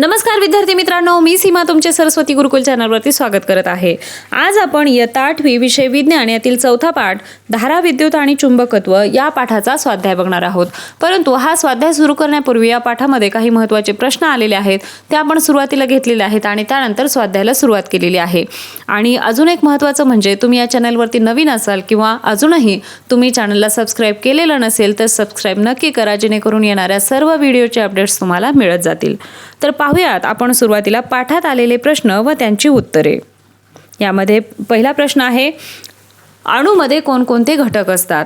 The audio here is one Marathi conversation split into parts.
नमस्कार विद्यार्थी मित्रांनो. मी सीमा तुमचे सरस्वती गुरुकुल चॅनलवरती स्वागत करत आहे. आज आपण इयत्ता आठवी विषय विज्ञान यातील चौथा पाठ धारा विद्युत आणि चुंबकत्व या पाठाचा स्वाध्याय बघणार आहोत. परंतु हा स्वाध्याय सुरू करण्यापूर्वी या पाठामध्ये काही महत्त्वाचे प्रश्न आलेले आहेत. ते आपण सुरुवातीला घेतलेले आहेत आणि त्यानंतर स्वाध्यायाला सुरुवात केलेली आहे. आणि अजून एक महत्त्वाचं म्हणजे तुम्ही या चॅनलवरती नवीन असाल किंवा अजूनही तुम्ही चॅनलला सबस्क्राईब केलेलं नसेल तर सबस्क्राईब नक्की करा जेणेकरून येणाऱ्या सर्व व्हिडिओचे अपडेट्स तुम्हाला मिळत जातील. तर पाहूयात आपण सुरुवातीला पाठात आलेले प्रश्न व त्यांची उत्तरे. यामध्ये पहिला प्रश्न आहे अणूमध्ये कोणकोणते घटक असतात?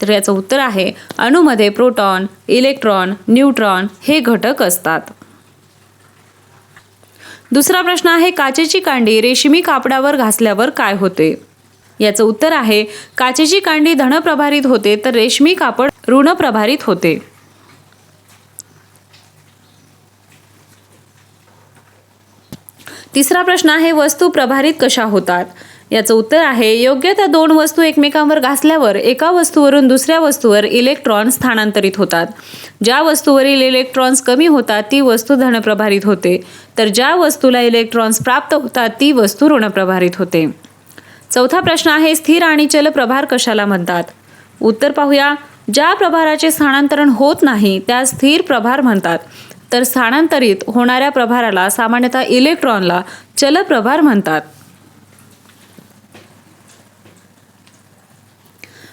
तर याचं उत्तर आहे अणूमध्ये प्रोटॉन इलेक्ट्रॉन न्यूट्रॉन हे घटक असतात. दुसरा प्रश्न आहे काचेची कांडी रेशमी कापडावर घासल्यावर काय होते? याचं उत्तर आहे काचेची कांडी धनप्रभारित होते तर रेशमी कापड ऋणप्रभारित होते. तिसरा प्रश्न आहे वस्तू प्रभारित कशा होतात? याचं उत्तर आहे योग्य त्या दोन वस्तू एकमेकांवर घासल्यावर एका वस्तूवरून दुसऱ्या वस्तूवर इलेक्ट्रॉन स्थानांतरित होतात. ज्या वस्तूवरील इलेक्ट्रॉन्स कमी होतात ती वस्तू धनप्रभारित होते. तर ज्या वस्तूला इलेक्ट्रॉन्स प्राप्त होतात ती वस्तू ऋणप्रभारित होते. चौथा प्रश्न आहे स्थिर आणि चल प्रभार कशाला म्हणतात? उत्तर पाहूया. ज्या प्रभाराचे स्थानांतरण होत नाही त्या स्थिर प्रभार म्हणतात. तर स्थानांतरित होणाऱ्या प्रभाराला सामान्यतः इलेक्ट्रॉनला चलप्रभार म्हणतात.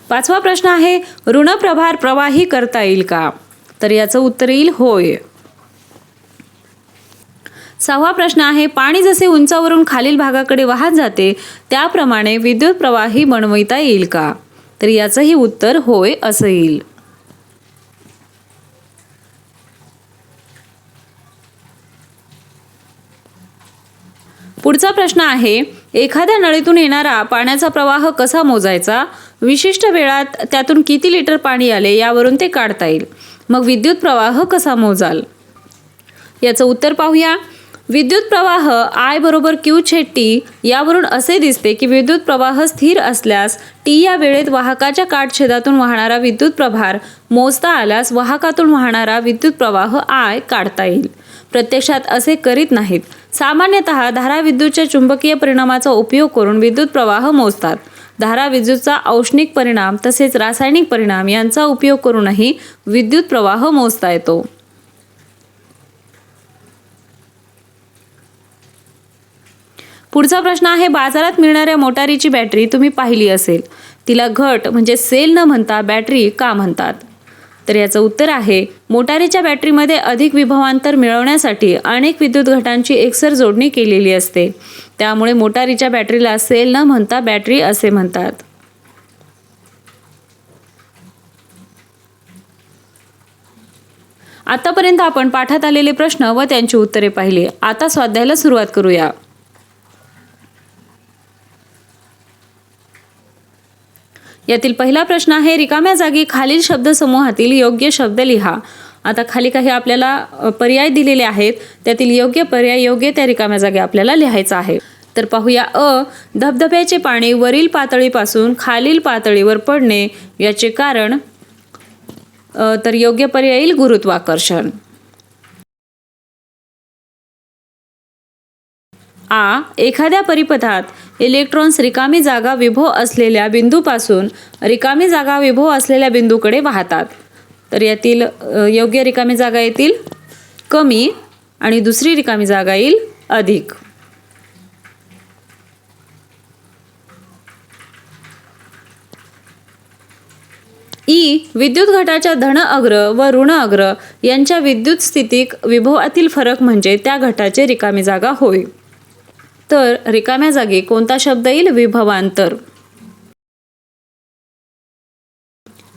पाचवा प्रश्न आहे ऋणप्रभार प्रवाही करता येईल का? तर याचं उत्तर येईल होय. सहावा प्रश्न आहे पाणी जसे उंचावरून खालील भागाकडे वाहत जाते त्याप्रमाणे विद्युत प्रवाही बनविता येईल का? तर याचंही उत्तर होय असं येईल. पुढचा प्रश्न आहे एखाद्या नळीतून येणारा पाण्याचा प्रवाह कसा मोजायचा? विशिष्ट वेळात त्यातून किती लिटर पाणी आले यावरून ते काढता येईल. मग विद्युत प्रवाह कसा मोजाल? याचं उत्तर पाहूया. विद्युत प्रवाह आय बरोबर क्यू छेद टी यावरून असे दिसते की विद्युत प्रवाह स्थिर असल्यास टी या वेळेत वाहकाच्या काटछेदातून वाहणारा विद्युत प्रभार मोजता आल्यास वाहकातून वाहणारा विद्युत प्रवाह आय काढता येईल. प्रत्यक्षात असे करीत नाहीत. सामान्यतः धारा विद्युतच्या चुंबकीय परिणामाचा उपयोग करून विद्युत प्रवाह मोजतात. धारा विद्युतचा औष्णिक परिणाम तसेच रासायनिक परिणाम यांचा उपयोग करूनही विद्युत प्रवाह मोजता येतो. पुढचा प्रश्न आहे बाजारात मिळणाऱ्या मोटारीची बॅटरी तुम्ही पाहिली असेल. तिला घट म्हणजे सेल न म्हणता बॅटरी का म्हणतात? तर याचं उत्तर आहे मोटारीच्या बॅटरीमध्ये अधिक विभवांतर मिळवण्यासाठी अनेक विद्युत घटांची एकसर जोडणी केलेली असते. त्यामुळे मोटारीच्या बॅटरीला सेल न म्हणता बॅटरी असे म्हणतात. आतापर्यंत आपण पाठात आलेले प्रश्न व त्यांची उत्तरे पाहिली. आता स्वाध्यायाला सुरुवात करूया. यातील पहिला प्रश्न आहे रिकाम्या जागी खालील शब्दसमूहातील योग्य शब्द लिहा. आता खाली काही आपल्याला पर्याय दिलेले आहेत. त्यातील योग्य पर्याय योग्य त्या रिकाम्या जागी आपल्याला लिहायचा आहे. तर पाहूया अ धबधब्याचे पाणी वरील पातळीपासून खालील पातळीवर पडणे याचे कारण तर योग्य पर्याय येईल गुरुत्वाकर्षण. आ. एखाद्या परिपथात इलेक्ट्रॉन्स रिकामी जागा विभो असलेल्या बिंदूपासून रिकामी जागा विभो असलेल्या बिंदूकडे वाहतात. तर यातील योग्य रिकामी जागा येतील कमी आणि दुसरी रिकामी जागा येईल अधिक. ई. विद्युत घटाच्या धन अग्र व ऋण अग्र यांच्या विद्युत स्थितिक विभवातील फरक म्हणजे त्या घटाचे रिकामी जागा होय. तर रिकाम्या जागी कोणता शब्द येईल? विभवांतर.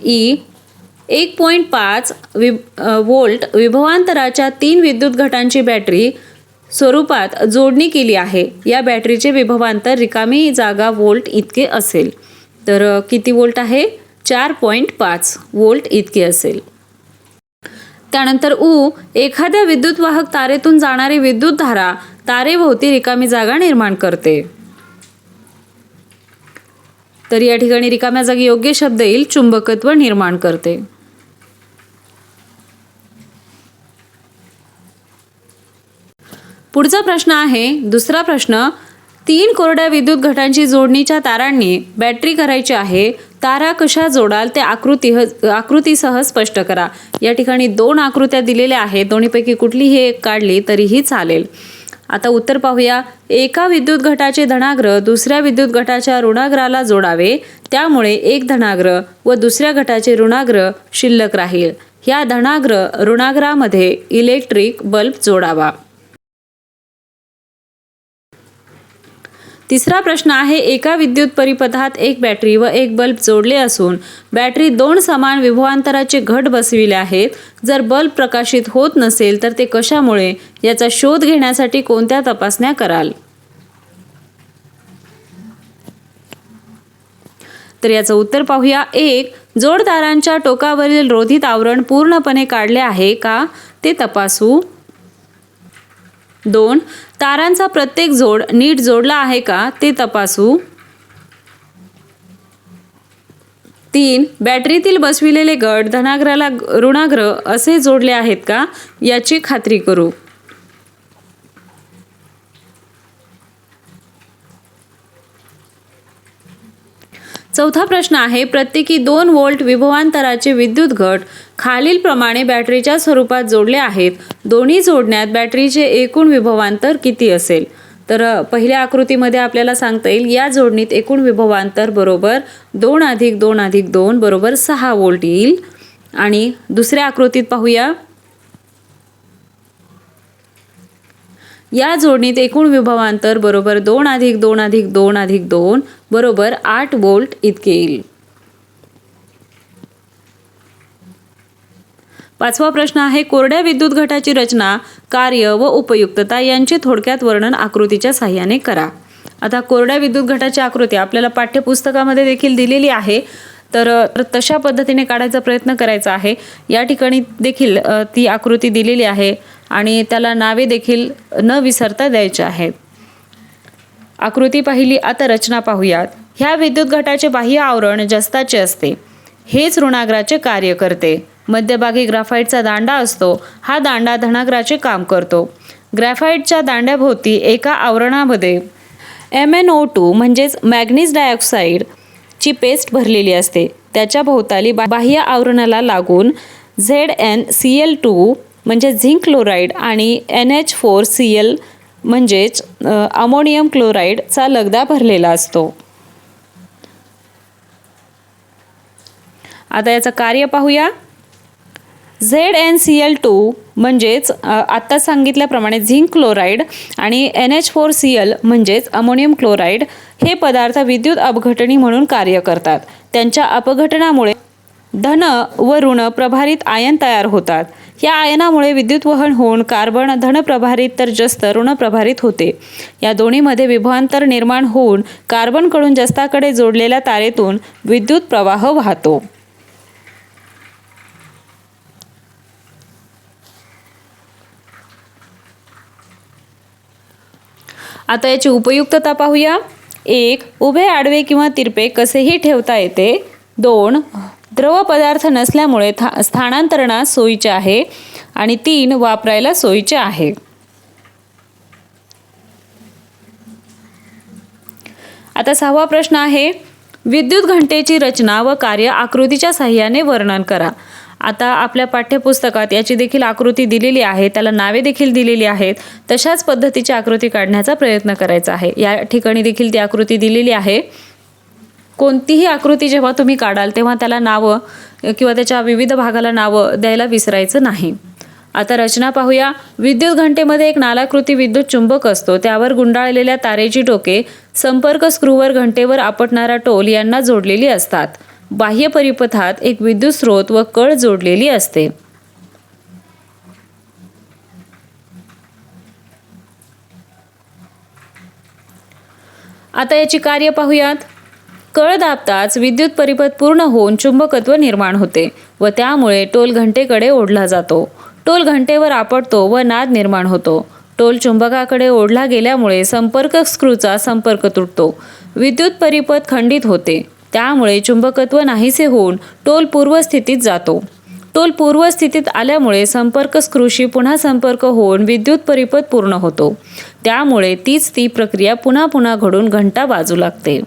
ई एक पॉईंट पाच वि वोल्ट विभवांतराच्या तीन विद्युत घटांची बॅटरी स्वरूपात जोडणी केली आहे. या बॅटरीचे विभवांतर रिकामी जागा वोल्ट इतके असेल. तर किती वोल्ट आहे? चार पॉईंट पाच वोल्ट इतके असेल. त्यानंतर उ एखाद्या विद्युत वाहक तारेतून जाणारी विद्युत धारा तारेभोवती रिकामी जागा निर्माण करते. तर या ठिकाणी रिकाम्या जागी योग्य शब्द येईल चुंबकत्व निर्माण करते. पुढचा प्रश्न आहे दुसरा प्रश्न तीन कोरड्या विद्युत घटांची जोडणीच्या तारांनी बॅटरी करायची आहे तारा कशा जोडाल ते आकृती आकृतीसह स्पष्ट करा. या ठिकाणी दोन आकृत्या दिलेल्या आहेत दोन्हीपैकी कुठलीही एक काढली तरीही चालेल. आता उत्तर पाहूया. एका विद्युत घटाचे धनाग्र दुसऱ्या विद्युत घटाच्या ऋणाग्राला जोडावे. त्यामुळे एक धनाग्र व दुसऱ्या घटाचे ऋणाग्र शिल्लक राहील. ह्या धनाग्र ऋणाग्रामध्ये इलेक्ट्रिक बल्ब जोडावा. तिसरा प्रश्न आहे एका विद्युत परिपथात एक बॅटरी व एक बल्ब जोडले असून बॅटरी दोन समान विभवांतराचे घट बसविले आहेत. जर बल्ब प्रकाशित होत नसेल तर ते कशामुळे? याचा शोध घेण्यासाठी कोणत्या तपासण्या कराल? तर याचं उत्तर पाहूया. एक जोडदारांच्या टोकावरील रोधित आवरण पूर्णपणे काढले आहे का? ते तपासू. दोन तारांचा प्रत्येक जोड नीट जोडला आहे का ते तपासू. तीन बॅटरीतील बसविलेले गट धनाग्राला ऋणाग्रह असे जोडले आहेत का याची खात्री करू. चौथा प्रश्न आहे प्रत्येकी दोन वोल्ट विभवांतराचे विद्युत घट खालीलप्रमाणे बॅटरीच्या स्वरूपात जोडले आहेत. दोन्ही जोडण्यात बॅटरीचे एकूण विभवांतर किती असेल? तर पहिल्या आकृतीमध्ये आपल्याला सांगता येईल या जोडणीत एकूण विभवांतर बरोबर दोन अधिक दोन अधिक दोन बरोबर सहा वोल्ट येईल. आणि दुसऱ्या आकृतीत पाहूया. या जोडणीत एकूण विभवांतर बरोबर दोन अधिक दोन अधिक दोन अधिक दोन बरोबर आठ वोल्ट इतके येईल. पाचवा प्रश्न आहे कोरड्या विद्युत घटाची रचना कार्य व उपयुक्तता यांचे थोडक्यात वर्णन आकृतीच्या साह्याने करा. आता कोरड्या विद्युत घटाची आकृती आपल्याला पाठ्यपुस्तकामध्ये देखील दिलेली आहे. तर तशा पद्धतीने काढायचा प्रयत्न करायचा आहे. या ठिकाणी देखील ती आकृती दिलेली आहे. आणि त्याला नावे देखील न विसरता द्यायचे आहेत. आकृती पाहिली आता रचना पाहूयात. ह्या विद्युत घटाचे बाह्य आवरण जस्ताचे असते. हेच ऋणाग्राचे कार्य करते. मध्यभागी ग्राफाईटचा दांडा असतो. हा दांडा धनाग्राचे काम करतो. ग्रॅफाईटच्या दांड्याभोवती एका आवरणामध्ये एम एन ओ टू म्हणजेच मॅग्नीज डायऑक्साईड ची पेस्ट भरलेली असते. त्याच्या भोवताली बा- बाह्य आवरणाला लागून Z N C L two म्हणजे झिंक क्लोराईड आणि N H four C L म्हणजेच अमोनियम क्लोराईडचा लगदा भरलेला असतो. आता याचं कार्य पाहूया. Z N C L two म्हणजेच आत्ता सांगितल्याप्रमाणे झिंक क्लोराईड आणि N H four C L म्हणजेच अमोनियम क्लोराईड हे पदार्थ विद्युत अपघटनी म्हणून कार्य करतात. त्यांच्या अपघटनामुळे धन व ऋण प्रभारित आयन तयार होतात. या आयनामुळे विद्युत वहन होऊन कार्बन धनप्रभारित तर जस्त ऋणप्रभारित होते. या दोन्हीमध्ये विभवांतर निर्माण होऊन कार्बनकडून जस्ताकडे जोडलेल्या तारेतून विद्युत प्रवाह वाहतो. आता याची उपयुक्तता पाहूया. एक उभे आडवे किंवा तिरपे कसेही ठेवता येते. दोन द्रव पदार्थ नसल्यामुळे था स्थानांतरणास सोयीचे आहे आणि तीन वापरायला सोयीचे आहे. आता सहावा प्रश्न आहे विद्युत घंटेची रचना व कार्य आकृतीच्या साह्याने वर्णन करा. आता आपल्या पाठ्यपुस्तकात याची देखील आकृती दिलेली आहे त्याला नावे देखील दिलेली आहेत तशाच पद्धतीची आकृती काढण्याचा प्रयत्न करायचा आहे. या ठिकाणी देखील ती आकृती दिलेली आहे. कोणतीही आकृती जेव्हा तुम्ही काढाल तेव्हा त्याला नावं किंवा त्याच्या विविध भागाला नावं द्यायला विसरायचं नाही. आता रचना पाहूया. विद्युत घंटेमध्ये एक नालाकृती विद्युत चुंबक असतो. त्यावर गुंडाळलेल्या तारेची टोके संपर्क स्क्रूवर घंटेवर आपटणारा टोल यांना जोडलेली असतात. बाह्य परिपथात एक विद्युत स्रोत व कळ जोडलेली असते. आता याची कार्य पाहूयात. कळ दाबताच विद्युत परिपथ पूर्ण होऊन चुंबकत्व निर्माण होते व त्यामुळे टोल घंटेकडे ओढला जातो. टोल घंटेवर आपटतो व नाद निर्माण होतो. टोल चुंबकाकडे ओढला गेल्यामुळे संपर्क स्क्रूचा संपर्क तुटतो. विद्युत परिपथ खंडित होते. त्यामुळे चुंबकत्व नाहीसे होऊन टोल पूर्वस्थितीत जातो. टोल पूर्वस्थितीत आल्यामुळे संपर्क स्क्रूशी पुन्हा संपर्क होऊन विद्युत परिपथ पूर्ण होतो. त्यामुळे तीच ती प्रक्रिया पुन्हा पुन्हा घडून घंटा वाजू लागते.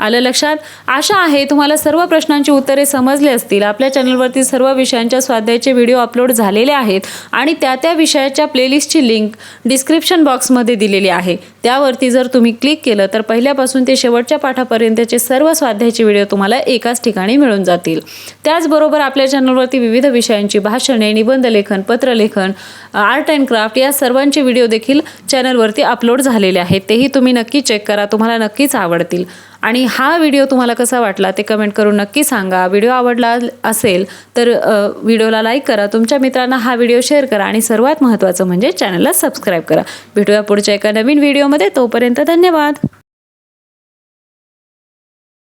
आलं लक्षात? आशा आहे तुम्हाला सर्व प्रश्नांची उत्तरे समजली असतील. आपल्या चॅनलवरती सर्व विषयांच्या स्वाध्यायाचे व्हिडिओ अपलोड झालेले आहेत आणि त्या त्या विषयाच्या प्लेलिस्टची लिंक डिस्क्रिप्शन बॉक्समध्ये दिलेली आहे. त्यावरती जर तुम्ही क्लिक केलं तर पहिल्यापासून ते शेवटच्या पाठापर्यंतचे सर्व स्वाध्यायाचे व्हिडिओ तुम्हाला एकाच ठिकाणी मिळून जातील. त्याचबरोबर आपल्या चॅनलवरती विविध विषयांची भाषणे निबंध लेखन पत्रलेखन आर्ट अँड क्राफ्ट या सर्वांचे व्हिडिओ देखील चॅनलवरती अपलोड झालेले आहेत. तेही तुम्ही नक्की चेक करा तुम्हाला नक्कीच आवडतील. आणि हा व्हिडिओ तुम्हाला कसा वाटला ते कमेंट करून नक्की सांगा. व्हिडिओ आवडला असेल तर व्हिडिओला लाईक करा. तुमच्या मित्रांना हा व्हिडिओ शेअर करा आणि सर्वात महत्त्वाचं म्हणजे चॅनलला सबस्क्राईब करा. भेटूया पुढच्या एका नवीन व्हिडिओमध्ये तोपर्यंत धन्यवाद.